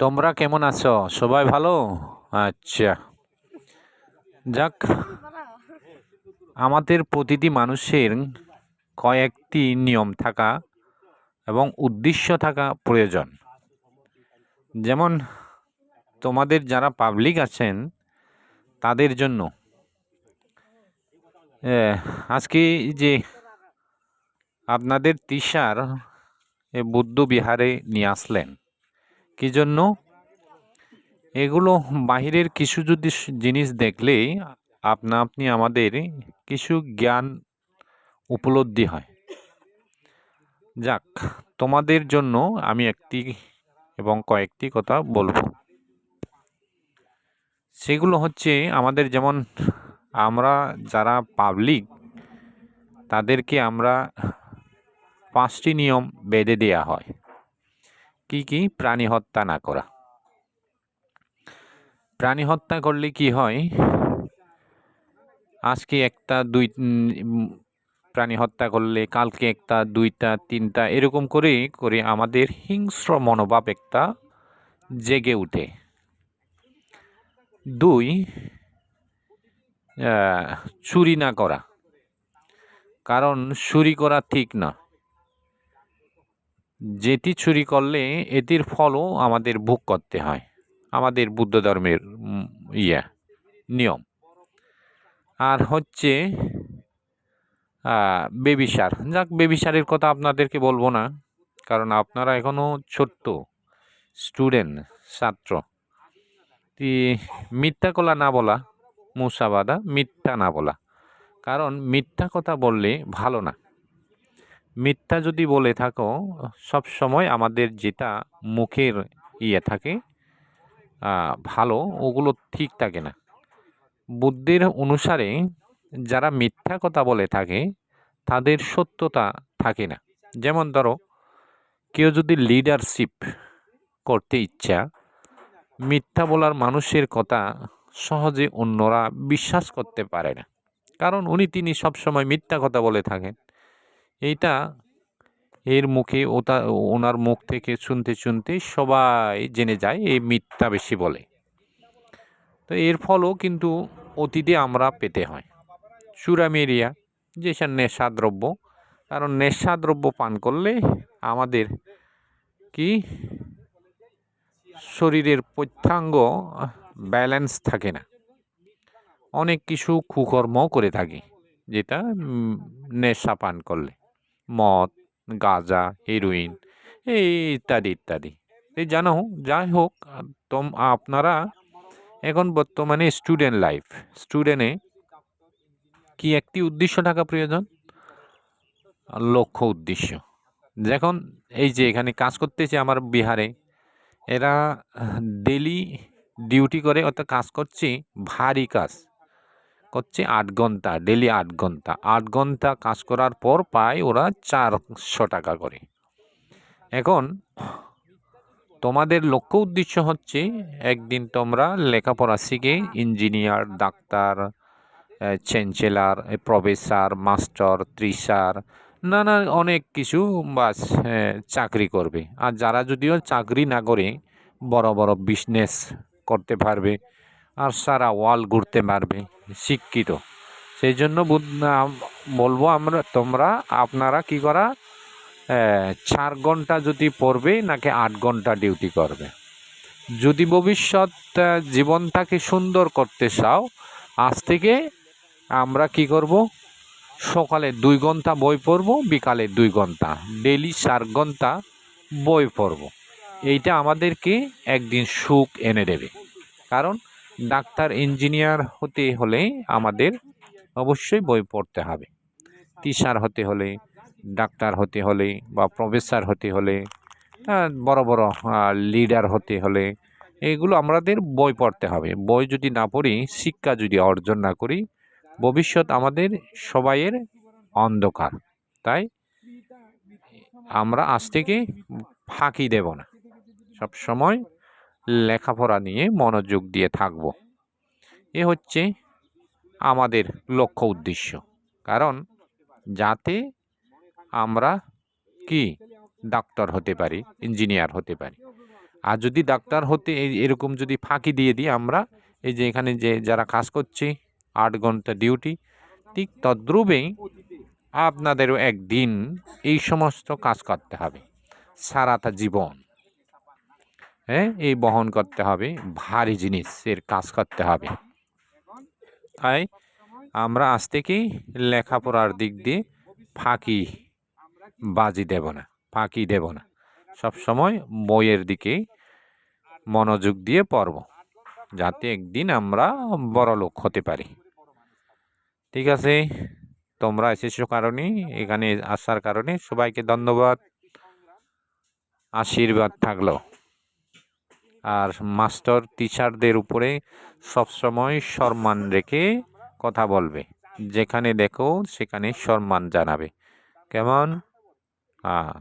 তোমরা কেমন আছো? সবাই ভালো? আচ্ছা। যাক, আমাদের প্রতিটি মানুষের কয়েকটি নিয়ম থাকা এবং উদ্দেশ্য থাকা প্রয়োজন। যেমন, তোমাদের যারা পাবলিক আছেন, তাদের জন্য। আজকে যে আপনাদের তিসার বুদ্ধ বিহারে নিয়ে আসলেন। কি জন্য? এগুলো বাহিরের কিছু যদি জিনিস দেখলে আপনা, আপনি আমাদের কিছু জ্ঞান উপলব্ধি হয়। যাক, তোমাদের জন্য আমি একটি এবং কয়েকটি কথা বলব। সেগুলো হচ্ছে আমাদের যেমন আমরা যারা পাবলিক তাদেরকে আমরা পাঁচটি নিয়ম বেঁধে দেয়া হয়। কি কি? প্রাণী হত্যা না করা। প্রাণী হত্যা করলে কি হয়? আজকে একটা, দুই প্রাণী হত্যা করলে কালকে একটা, দুইটা, তিনটা, এরকম করে করে আমাদের হিংস্র মনোভাব একটা জেগে উঠে। দুই চুরি না করা। কারণ চুরি করা ঠিক না। যেটি চুরি করলে এটির ফলও আমাদের ভোগ করতে হয়। আমাদের বুদ্ধ ধর্মের ইয়ে নিয়ম। আর হচ্ছে বেবিসার। যাক, বেবিসারের কথা আপনাদেরকে বলব না, কারণ আপনারা এখনও ছোট্ট স্টুডেন্ট, ছাত্র। মিথ্যা কলা না বলা, মুসাবাদা, মিথ্যা না বলা। কারণ মিথ্যা কথা বললে ভালো না। মিথ্যা যদি বলে থাকো, সব সময় আমাদের যেটা মুখের ইয়ে থাকে ভালো, ওগুলো ঠিক থাকে না। বুদ্ধির অনুসারে যারা মিথ্যা কথা বলে থাকে, তাদের সত্যতা থাকে না। যেমন ধরো, কেউ যদি লিডারশিপ করতে ইচ্ছা, মিথ্যা বলার মানুষের কথা সহজে অন্যরা বিশ্বাস করতে পারে না। কারণ উনি, তিনি সবসময় মিথ্যা কথা বলে থাকেন। এইটা এর মুখে ওটা ওনার মুখ থেকে শুনতে শুনতে সবাই জেনে যায়, এই মিথ্যা বেশি বলে। তো এর ফলও কিন্তু অতীতে আমরা পেতে হয়। সুরামেরিয়া যেসব নেশাদ্রব্য, কারণ নেশাদ্রব্য পান করলে আমাদের কি? শরীরের প্রত্যাঙ্গ ব্যালেন্স থাকে না। অনেক কিছু কুকর্ম করে থাকি, যেটা নেশা পান করলে। মদ, গাঁজা হেরোইন এই ইত্যাদি ইত্যাদি। এই জানো, যাই হোক, তোম, আপনারা এখন বর্তমানে স্টুডেন্ট লাইফ স্টুডেন্টে কি একটি উদ্দেশ্য থাকা প্রয়োজন? লক্ষ্য উদ্দেশ্য। যখন এই যে এখানে কাজ করতেছে আমার বিহারে, এরা ডেলি ডিউটি করে, অর্থাৎ কাজ করছে, ভারী কাজ। করছে আট ঘণ্টা ডেলি আট ঘণ্টা। আট ঘণ্টা কাজ করার পর পায় ওরা চারশো টাকা করে। এখন তোমাদের লক্ষ্য উদ্দেশ্য হচ্ছে একদিন তোমরা লেখাপড়া শিখে engineer doctor chancellor professor master ত্রিসার নানা অনেক কিছু আহ, চাকরি করবে। আর যারা যদিও চাকরি না করে বড় বড় বিজনেস করতে পারবে আর সারা ওয়াল ঘুরতে পারবে, শিক্ষিত। সেই জন্য বলব আমরা তোমরা আপনারা কি করা চার ঘণ্টা যদি পড়বে, নাকি আট ঘণ্টা ডিউটি করবে। যদি ভবিষ্যৎ জীবনটাকে সুন্দর করতে চাও, আজ থেকে আমরা কি করব? সকালে দুই ঘণ্টা বই পড়ব, বিকালে দুই ঘণ্টা। ডেলি চার ঘণ্টা বই পড়ব। এইটা আমাদেরকে একদিন সুখ এনে দেবে। কারণ ডাক্তার, ইঞ্জিনিয়ার হতে হলে আমাদের অবশ্যই বই পড়তে হবে। টিচার হতে হলে, ডাক্তার হতে হলে বা প্রফেসর হতে হলে বড় বড় লিডার হতে হলে এগুলো আমাদের বই পড়তে হবে। বই যদি না পড়ি, শিক্ষা যদি অর্জন না করি, ভবিষ্যৎ আমাদের সবাইয়ের অন্ধকার। তাই আমরা আজ থেকে ফাঁকি দেব না। সব সময় লেখাপড়া নিয়ে মনোযোগ দিয়ে থাকব। এ হচ্ছে আমাদের লক্ষ্য উদ্দেশ্য। কারণ যাতে আমরা কি? ডাক্তার হতে পারি, ইঞ্জিনিয়ার হতে পারি। আর যদি ডাক্তার হতে এই এরকম যদি ফাঁকি দিয়ে দিই আমরা, এই যে এখানে যে যারা কাজ করছি, আট ঘণ্টা ডিউটি, ঠিক তদ্রুপেই আপনাদেরও একদিন এই সমস্ত কাজ করতে হবে। সারাটা জীবন। হ্যাঁ এই বহন করতে হবে, ভারী জিনিসের কাজ করতে হবে। তাই আমরা আজ থেকেই লেখাপড়ার দিক দিয়ে ফাঁকি বাজি দেব না, ফাঁকি দেব না। সব সময় বইয়ের দিকে মনোযোগ দিয়ে পড়ব, যাতে একদিন আমরা বড় লোক হতে পারি। ঠিক আছে, তোমরা এসেছ কারণে, এখানে আসার কারণে সবাইকে ধন্যবাদ। আশীর্বাদ থাকল। আর মাস্টার টিচারদের উপরে সবসময় সম্মান রেখে কথা বলবে। যেখানে দেখো, সেখানে সম্মান জানাবে। কেমন? হ্যাঁ